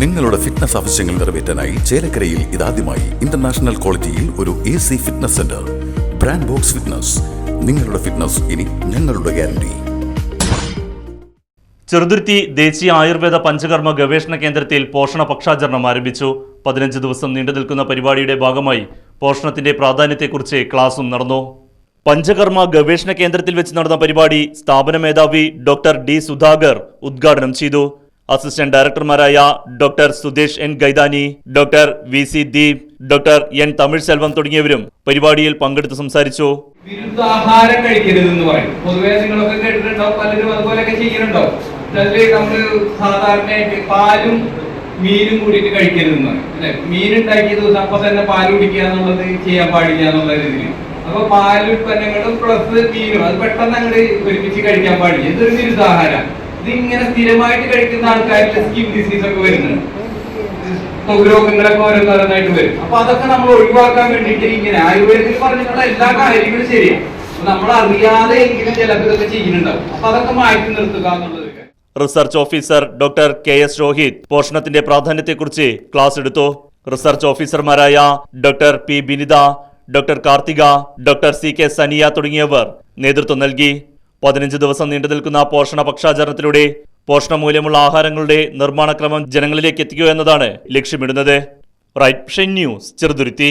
നിങ്ങളുടെ ഫിറ്റ്നസ് ആവശ്യങ്ങൾ നിറവേറ്റാനായി ചേലക്കരയിൽ ഇതാദ്യമായി ഇന്റർനാഷണൽ ക്വാളിറ്റിയിൽ ഒരു A C fitness centre brand box fitness നിങ്ങളുടെ ഫിറ്റ്നസ് ഇനി ഞങ്ങളുടെ ഗ്യാരണ്ടി ചെറുതുരുത്തി ദേശീയ ആയുർവേദ പഞ്ചകർമ്മ ഗവേഷണ കേന്ദ്രത്തിൽ പോഷണ പക്ഷാചരണം ആരംഭിച്ചു. പതിനഞ്ച് ദിവസം നീണ്ടു നിൽക്കുന്ന പരിപാടിയുടെ ഭാഗമായി പോഷണത്തിന്റെ പ്രാധാന്യത്തെക്കുറിച്ച് ക്ലാസും നടന്നു. പഞ്ചകർമ്മ ഗവേഷണ കേന്ദ്രത്തിൽ വെച്ച് നടന്ന പരിപാടി സ്ഥാപന മേധാവി ഡോക്ടർ ഡി സുധാകർ ഉദ്ഘാടനം ചെയ്തു. Assistant ഡയറക്ടർമാരായ doctor Sudheesh N Gaidani doctor V C Deep doctor N Tamil Selvam തുടങ്ങിയവരും പരിപാടിയിൽ പങ്കെടുത്ത് സംസാരിച്ചു. വിരുദ്ധാഹാരം കഴിക്കരുത് എന്ന് പറയും. പൊതുവേ നിങ്ങളൊക്കെ കേട്ടിട്ടുണ്ടാവും പലരും അതുപോലെയൊക്കെ ചെയ്യുന്നുണ്ടാവും നമ്മൾ സാധാരണയായിട്ട് പാലും മീനും കൂടിയിട്ട് കഴിക്കരുത് എന്ന് പറയും. അല്ലെ? മീൻ ഉണ്ടാക്കിയ ദിവസം അപ്പൊ തന്നെ പാൽ കുടിക്കുക എന്നുള്ളത് ചെയ്യാൻ പാടില്ല എന്നുള്ള രീതിയിൽ അപ്പൊ പാലുൽപ്പന്നങ്ങളും പ്ലസ് മീനും അത് പെട്ടെന്ന് അങ്ങോട്ട് ഒരുമിച്ച് കഴിക്കാൻ പാടില്ല. ഇതൊരു വിരുദ്ധാഹാരം. ഇതിങ്ങനെ സ്ഥിരമായിട്ട് കഴിക്കുന്ന ആൾക്കാരിൽ സ്കിൻ ഡിസീസ് ഒക്കെ വരുന്നുണ്ട്. രോഗങ്ങളൊക്കെ ഓരോന്നോരോന്നായിട്ട് വരും. അപ്പൊ അതൊക്കെ നമ്മൾ ഒഴിവാക്കാൻ വേണ്ടിയിട്ട് ഇങ്ങനെ ആയുർവേദത്തിൽ പറഞ്ഞിട്ടുള്ള എല്ലാ കാര്യങ്ങളും ശരിയാണ് നമ്മൾ അറിയാതെ എങ്കിലും ചിലതൊക്കെ ചെയ്യുന്നുണ്ടാവും. അപ്പൊ അതൊക്കെ മാറ്റി നിർത്തുക എന്നുള്ളത് research officer doctor K S Rohith പോഷണത്തിന്റെ പ്രാധാന്യത്തെക്കുറിച്ച് ക്ലാസ് എടുത്തു. റിസർച്ച് ഓഫീസർമാരായ doctor P Binitha doctor Karthika doctor C K Saniya തുടങ്ങിയവർ നേതൃത്വം നൽകി. പതിനഞ്ച് ദിവസം നീണ്ടു നിൽക്കുന്ന പോഷണ പക്ഷാചരണത്തിലൂടെ പോഷണമൂല്യമുള്ള ആഹാരങ്ങളുടെ നിർമ്മാണക്രമം ജനങ്ങളിലേക്ക് എത്തിക്കുക എന്നതാണ് ലക്ഷ്യമിടുന്നത്. Right news Cheruthuruthy.